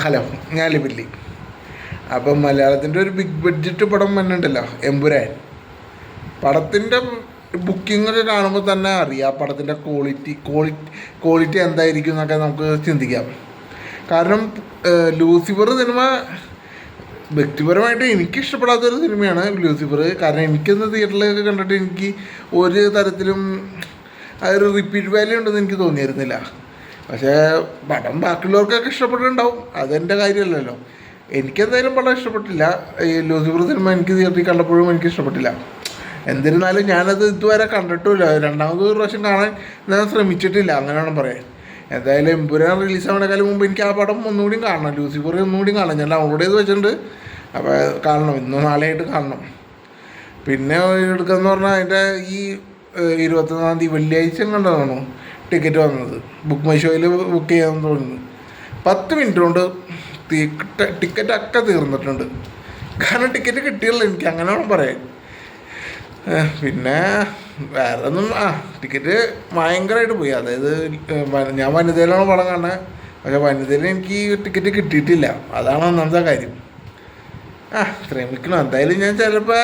Hello ഞാൻ ലിബില്ലി അപ്പം മലയാളത്തിന്റെ ഒരു ബിഗ് ബഡ്ജറ്റ് പടം വന്നിട്ടുണ്ടല്ലോ എമ്പുരാൻ. പടത്തിന്റെ ബുക്കിംഗ് ഒക്കെ കാണുമ്പോൾ തന്നെ അറിയാം പടത്തിന്റെ ക്വാളിറ്റി ക്വാളിറ്റി ക്വാളിറ്റി എന്തായിരിക്കും എന്നൊക്കെ നമുക്ക് ചിന്തിക്കാം. കാരണം ലൂസിഫർ സിനിമ വ്യക്തിപരമായിട്ട് എനിക്ക് ഇഷ്ടപ്പെടാത്തൊരു സിനിമയാണ് ലൂസിഫർ. കാരണം എനിക്കൊന്ന് തിയേറ്ററിലൊക്കെ കണ്ടിട്ട് എനിക്ക് ഒരു തരത്തിലും ഒരു റിപ്പീറ്റ് വാല്യൂ ഉണ്ടെന്ന് എനിക്ക് തോന്നിയിരുന്നില്ല. പക്ഷേ പടം ബാക്കിയുള്ളവർക്കൊക്കെ ഇഷ്ടപ്പെട്ടിട്ടുണ്ടാവും. അതെന്റെ കാര്യമല്ലല്ലോ. എനിക്കെന്തായാലും പടം ഇഷ്ടപ്പെട്ടില്ല. ഈ ലൂസിഫർ സിനിമ എനിക്ക് തിയേറ്ററിൽ കണ്ടപ്പോഴും എനിക്ക് ഇഷ്ടപ്പെട്ടില്ല. എന്നിരുന്നാലും ഞാനത് ഇതുവരെ കണ്ടിട്ടില്ല രണ്ടാമത് ഒരു പ്രാവശ്യം കാണാൻ ഞാൻ ശ്രമിച്ചിട്ടില്ല. അങ്ങനെയാണ് പറയാൻ എന്തായാലും എമ്പുരാൻ റിലീസ് ആവണേക്കാളും മുമ്പ് എനിക്ക് ആ പടം ഒന്നുകൂടി കാണണം. ലൂസിഫർ ഒന്നുകൂടി കാണണം. ഞാൻ ഡൗൺലോഡ് ചെയ്ത് വെച്ചിട്ടുണ്ട്. അപ്പോൾ കാണണം. ഇന്നോ നാളെയായിട്ട് കാണണം. പിന്നെ എടുക്കുക എന്ന് പറഞ്ഞാൽ അതിന്റെ ഈ ഇരുപത്തൊന്നാം തീയതി വെള്ളിയാഴ്ച കണ്ടതാണോ ടിക്കറ്റ് വന്നത് ബുക്ക് മൈ ഷോയിൽ ബുക്ക് ചെയ്യാൻ തോന്നുന്നു പത്ത് മിനിറ്റ് കൊണ്ട് ടിക്കറ്റ് ഒക്കെ തീർന്നിട്ടുണ്ട്. കാരണം ടിക്കറ്റ് കിട്ടിയല്ലോ എനിക്ക് അങ്ങനെ വേണം പറയാൻ. പിന്നെ വേറെ ഒന്നും ആ ടിക്കറ്റ് ഭയങ്കരമായിട്ട് പോയി. അതായത് ഞാൻ വനിതയിലാണ് പടം കാണുന്നത്. പക്ഷെ വനിതയിൽ എനിക്ക് ടിക്കറ്റ് കിട്ടിയിട്ടില്ല. അതാണ് ഒന്നാമത്തെ കാര്യം. ആ ശ്രമിക്കണം എന്തായാലും ഞാൻ ചിലപ്പോൾ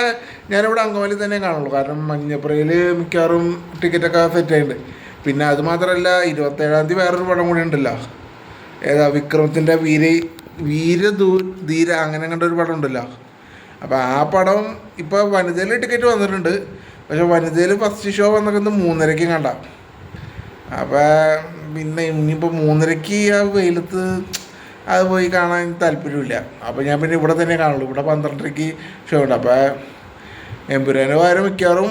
ഞാനിവിടെ അങ്കമാലി തന്നെ കാണുള്ളൂ. കാരണം മഞ്ഞപ്പുറയിൽ മിക്കവാറും ടിക്കറ്റൊക്കെ സെറ്റ് ആയിട്ടുണ്ട്. പിന്നെ അത് മാത്രമല്ല ഇരുപത്തേഴാം തീയതി വേറൊരു പടം കൂടി ഉണ്ടല്ലോ. ഏതാ വിക്രമത്തിന്റെ വീര വീരദൂ ധീര അങ്ങനെ കണ്ട ഒരു പടം ഉണ്ടല്ലോ. അപ്പോൾ ആ പടം ഇപ്പോൾ വനിതയിൽ ടിക്കറ്റ് വന്നിട്ടുണ്ട്. പക്ഷെ വനിതയിൽ ഫസ്റ്റ് ഷോ വന്നിരിക്കുന്നത് മൂന്നരയ്ക്ക് കണ്ട. അപ്പോൾ പിന്നെ ഇനിയിപ്പോൾ മൂന്നരയ്ക്ക് ആ വെയിലത്ത് അത് പോയി കാണാൻ താല്പര്യമില്ല. അപ്പോൾ ഞാൻ പിന്നെ ഇവിടെ തന്നെ കാണുള്ളൂ. ഇവിടെ പന്ത്രണ്ടരയ്ക്ക് ഷോ ഉണ്ട്. അപ്പോൾ എമ്പുരാന് പകരം മിക്കവാറും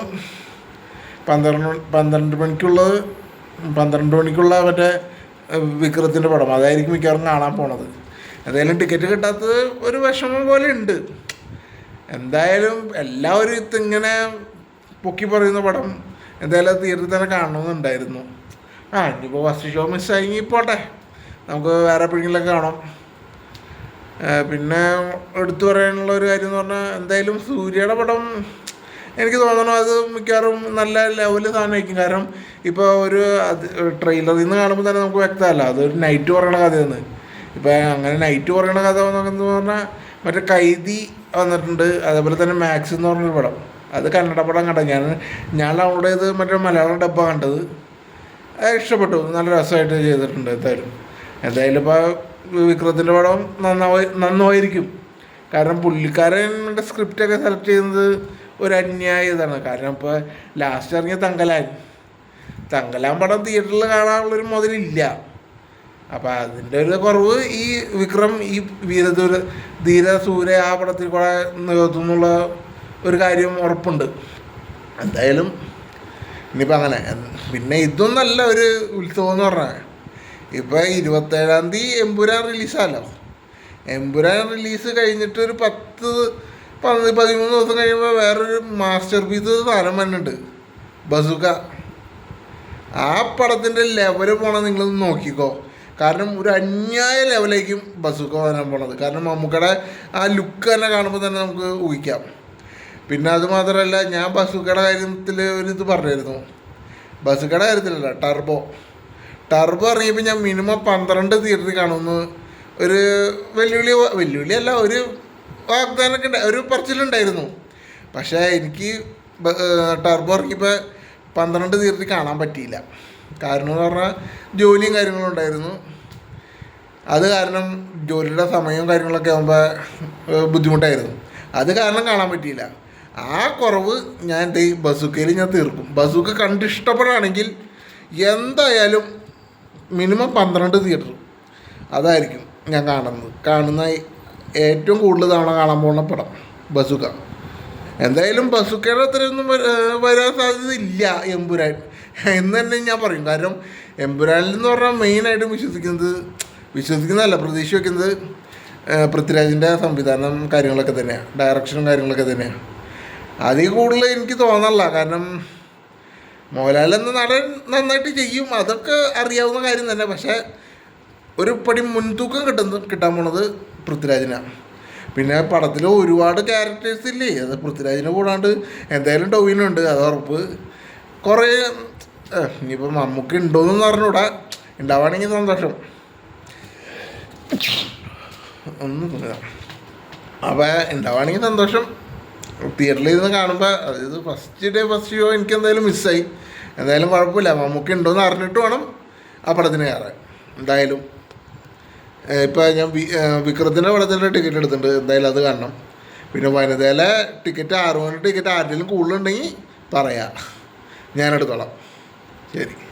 പന്ത്രണ്ട് പന്ത്രണ്ട് മണിക്കുള്ളത് പന്ത്രണ്ട് മണിക്കുള്ള മറ്റേ വിക്രത്തിന്റെ പടം. അതായിരിക്കും മിക്കവാറും കാണാൻ പോണത്. എന്തായാലും ടിക്കറ്റ് കിട്ടാത്തത് ഒരു വിഷമം പോലെ ഉണ്ട്. എന്തായാലും എല്ലാവരും ഇതിങ്ങനെ പൊക്കി പറയുന്ന പടം എന്തായാലും തിയേറ്ററിൽ തന്നെ കാണണമെന്നുണ്ടായിരുന്നു. ആ ഇനിയിപ്പോൾ ഫസ്റ്റ് ഷോ മിസ്സായി പോട്ടെ. നമുക്ക് വേറെ എപ്പോഴെങ്കിലൊക്കെ കാണാം. പിന്നെ എടുത്തു പറയാനുള്ള ഒരു കാര്യം എന്ന് പറഞ്ഞാൽ എന്തായാലും സൂര്യയുടെ പടം എനിക്ക് തോന്നുന്നു അത് മിക്കവാറും നല്ല ലെവൽ സാധനമായിരിക്കും കാരണം ഇപ്പോൾ ഒരു ട്രെയിലറിൽ നിന്ന് കാണുമ്പോൾ തന്നെ നമുക്ക് വ്യക്തമല്ല. അതൊരു നൈറ്റ് പറയണ കഥയാണ് ഇപ്പം അങ്ങനെ നൈറ്റ് പറയണ കഥ എന്ന് പറഞ്ഞാൽ മറ്റേ കൈതി വന്നിട്ടുണ്ട്. അതേപോലെ തന്നെ മാക്സ് എന്ന് പറഞ്ഞൊരു പടം. അത് കന്നഡ പടം കണ്ട ഞാൻ ഞാൻ ഡൗൺലോഡ് ചെയ്ത് മറ്റേ മലയാളം ഡബ്ബ കണ്ടത്. ഇഷ്ടപ്പെട്ടു. നല്ല രസമായിട്ട് ചെയ്തിട്ടുണ്ട് എന്തായാലും. എന്തായാലും ഇപ്പോൾ വിക്രത്തിന്റെ പടം നന്നായി നന്നായിരിക്കും. കാരണം പുള്ളിക്കാരന്റെ സ്ക്രിപ്റ്റൊക്കെ സെലക്ട് ചെയ്യുന്നത് ഒരു അന്യായ ഇതാണ്. കാരണം ഇപ്പോൾ ലാസ്റ്റ് ഇറങ്ങിയ തങ്കലാൻ. തങ്കലാൻ പടം തിയേറ്ററിൽ കാണാനുള്ളൊരു മുതലില്ല. അപ്പോൾ അതിന്റെ ഒരു കുറവ് ഈ വിക്രം ഈ വീരദൂര ധീര സൂര്യ ആ പടത്തിൽ കൂടെ നിർത്തുന്നുള്ള ഒരു കാര്യം ഉറപ്പുണ്ട്. എന്തായാലും ഇനിയിപ്പോൾ അങ്ങനെ. പിന്നെ ഇതും നല്ല ഒരു ഉത്സവം എന്ന് പറഞ്ഞാൽ ഇപ്പോൾ ഇരുപത്തേഴാം തീയതി എമ്പുരാൻ റിലീസാണല്ലോ എമ്പുരാൻ റിലീസ് കഴിഞ്ഞിട്ട് ഒരു പത്ത് പന്ത് പതിമൂന്ന് ദിവസം കഴിയുമ്പോൾ വേറൊരു മാസ്റ്റർ പീസ് സാധനം വന്നിട്ടുണ്ട്. ആ പടത്തിന്റെ ലെവൽ പോണത് നിങ്ങളൊന്ന് നോക്കിക്കോ. കാരണം ഒരു അന്യായ ലെവലേക്കും ബസുക്ക വരാൻ പോണത്. കാരണം മമ്മൂക്കയുടെ ആ ലുക്ക് തന്നെ കാണുമ്പോൾ തന്നെ നമുക്ക് ഊഹിക്കാം. പിന്നെ അത് മാത്രമല്ല ഞാൻ ബസുക്കയുടെ കാര്യത്തിൽ ഒരു ഇത് പറഞ്ഞിരുന്നു. ബസുക്കയുടെ കാര്യത്തിലല്ല ടർബോ ടർബോ ഇറങ്ങിയപ്പോൾ ഞാൻ മിനിമം പന്ത്രണ്ട് തിയേറ്ററിൽ കാണുമെന്ന് ഒരു വെല്ലുവിളി വെല്ലുവിളി അല്ല ഒരു വാഗ്ദാനമൊക്കെ ഉണ്ട് ഒരു പറച്ചിലുണ്ടായിരുന്നു. പക്ഷേ എനിക്ക് ടർബോ ഇറങ്ങിയപ്പോൾ പന്ത്രണ്ട് തീയതി കാണാൻ പറ്റിയില്ല. കാരണം എന്ന് പറഞ്ഞാൽ ജോലിയും കാര്യങ്ങളും ഉണ്ടായിരുന്നു. അത് കാരണം ജോലിയുടെ സമയവും കാര്യങ്ങളൊക്കെ ആകുമ്പോൾ ബുദ്ധിമുട്ടായിരുന്നു. അത് കാരണം കാണാൻ പറ്റിയില്ല. ആ കുറവ് ഞാൻ എന്റെ ഈ ബസുക്കയിൽ ഞാൻ തീർക്കും. ബസുക്ക കണ്ട് ഇഷ്ടപ്പെടുകയാണെങ്കിൽ എന്തായാലും മിനിമം പന്ത്രണ്ട് തിയേറ്റർ അതായിരിക്കും ഞാൻ കാണുന്നത്. കാണുന്ന ഏറ്റവും കൂടുതൽ തവണ കാണാൻ പോകുന്ന പടം ബസുക എന്തായാലും ബസുക്കയുടെ അത്രയൊന്നും വരാൻ സാധ്യത ഇല്ല എമ്പുരാൻ. എന്ന് തന്നെ ഞാൻ പറയും. കാരണം എമ്പുരാനിൽ എന്ന് പറഞ്ഞാൽ മെയിനായിട്ടും വിശ്വസിക്കുന്നത് വിശ്വസിക്കുന്നതല്ല പ്രതീക്ഷ വയ്ക്കുന്നത് പൃഥ്വിരാജിന്റെ സംവിധാനം കാര്യങ്ങളൊക്കെ തന്നെയാണ് ഡയറക്ഷനും കാര്യങ്ങളൊക്കെ തന്നെയാണ് അതിൽ കൂടുതൽ എനിക്ക് തോന്നല്ല. കാരണം മോഹൻലാൽ എന്ന നടൻ നന്നായിട്ട് ചെയ്യും. അതൊക്കെ അറിയാവുന്ന കാര്യം തന്നെ. പക്ഷേ ഒരു പടി മുൻതൂക്കം കിട്ടുന്ന കിട്ടാൻ പോണത് പൃഥ്വിരാജിനാണ് പിന്നെ പടത്തിൽ ഒരുപാട് ക്യാരക്ടേഴ്സ് ഇല്ലേ? അത് പൃഥ്വിരാജിനെ കൂടാണ്ട് എന്തായാലും ടൊവിനുണ്ട് അത് ഉറപ്പ്. കുറേ ഇനിയിപ്പോൾ മമ്മൂക്ക് ഉണ്ടോയെന്ന് പറഞ്ഞൂടാ ഉണ്ടാവുകയാണെങ്കിൽ സന്തോഷം. ഒന്നും അപ്പോൾ ഉണ്ടാവുകയാണെങ്കിൽ സന്തോഷം. തിയേറ്ററിൽ ഇരുന്ന് കാണുമ്പോൾ അതായത് ഫസ്റ്റ് ഡേ ഫസ്റ്റ് ഷോ എനിക്ക് എന്തായാലും മിസ്സായി എന്തായാലും കുഴപ്പമില്ല. മമ്മൂക്ക് ഉണ്ടോയെന്ന് അറിഞ്ഞിട്ട് വേണം ആ പടത്തിന് കയറാൻ. എന്തായാലും. ഇപ്പം ഞാൻ വിക്രത്തിന്റെ പടത്തിന്റെ ടിക്കറ്റ് എടുത്തിട്ടുണ്ട്. എന്തായാലും അത് കാണണം. പിന്നെ വനിതയിലെ ടിക്കറ്റ് ആറ് മണി ടിക്കറ്റ് ആരുടെയും കൂടുതലുണ്ടെങ്കിൽ പറയാം. ഞാനെടുത്തോളാം ശരി.